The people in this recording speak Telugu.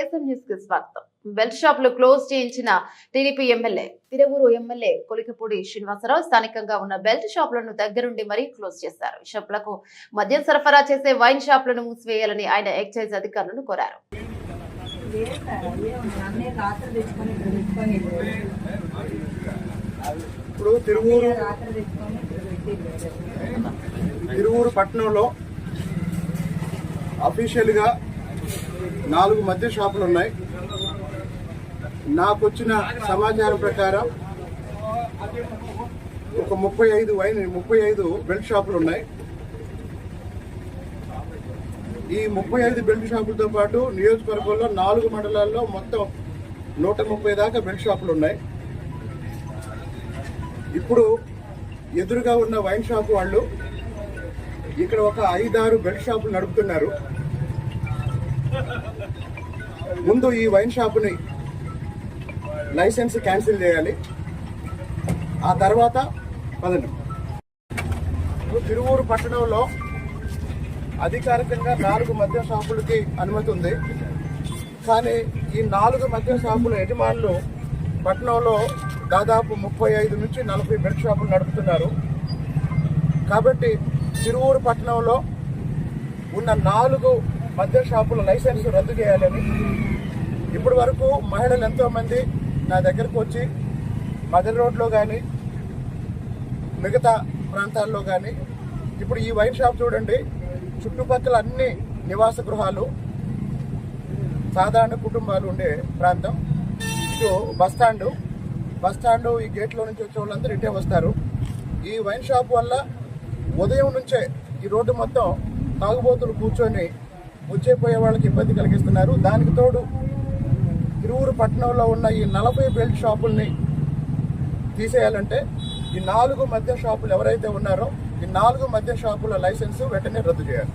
వైఎస్ఎం న్యూస్కి స్వాగతం. బెల్ట్ షాప్లో క్లోజ్ చేయించిన TDP MLA Tiruvuru MLA Kolikapudi Srinivasarao స్థానికంగా ఉన్న బెల్ట్ షాపులను దగ్గరుండి మరీ క్లోజ్ చేశారు. ఈ షాపులకు మద్యం సరఫరా చేసే వైన్ షాపులను మూసివేయాలని ఆయన ఎక్సైజ్ అధికారులను కోరారు. ఇప్పుడు తిరువూరు తిరువూరు పట్టణంలో అఫీషియల్గా నాలుగు మద్య షాపులు ఉన్నాయి. నాకు వచ్చిన సమాచారం ప్రకారం ఒక ముప్పై ఐదు వైన్ ముప్పై ఐదు బెల్ట్ షాపులు ఉన్నాయి. ఈ ముప్పై ఐదు బెల్ట్ షాపులతో పాటు నియోజకవర్గంలో నాలుగు మండలాల్లో మొత్తం నూట ముప్పై దాకా బెల్ట్ షాపులు ఉన్నాయి. ఇప్పుడు ఎదురుగా ఉన్న వైన్ షాప్ వాళ్ళు ఇక్కడ ఒక ఐదారు బెల్ట్ షాపులు నడుపుతున్నారు. ముందు ఈ వైన్ షాపుని లైసెన్స్ క్యాన్సిల్ చేయాలి. ఆ తర్వాత పదండి. తిరువూరు పట్టణంలో అధికారికంగా నాలుగు మద్య షాపులకి అనుమతి ఉంది. కానీ ఈ నాలుగు మద్య షాపుల యజమానులు పట్టణంలో దాదాపు ముప్పై ఐదు నుంచి నలభై బెల్ట్ షాపులు నడుపుతున్నారు. కాబట్టి తిరువూరు పట్టణంలో ఉన్న నాలుగు మద్య షాపుల లైసెన్స్ రద్దు చేయాలని. ఇప్పటి వరకు మహిళలు ఎంతోమంది నా దగ్గరకు వచ్చి మదర్ రోడ్లో కానీ మిగతా ప్రాంతాల్లో కానీ ఇప్పుడు ఈ వైన్ షాప్ చూడండి చుట్టుపక్కల అన్ని నివాస గృహాలు సాధారణ కుటుంబాలు ఉండే ప్రాంతం. ఇటు బస్ స్టాండ్ బస్ స్టాండ్ ఈ గేట్లో నుంచి వచ్చే వాళ్ళందరూ ఇటే వస్తారు. ఈ వైన్ షాప్ వల్ల ఉదయం నుంచే ఈ రోడ్డు మొత్తం తాగుబోతులు కూర్చొని వచ్చేపోయే వాళ్ళకి ఇబ్బంది కలిగిస్తున్నారు. దానికి తోడు తిరువురు పట్టణంలో ఉన్న ఈ నలభై బెల్ట్ షాపుల్ని తీసేయాలంటే ఈ నాలుగు మద్య షాపులు ఎవరైతే ఉన్నారో ఈ నాలుగు మద్య షాపుల లైసెన్సు వెంటనే రద్దు చేయాలి.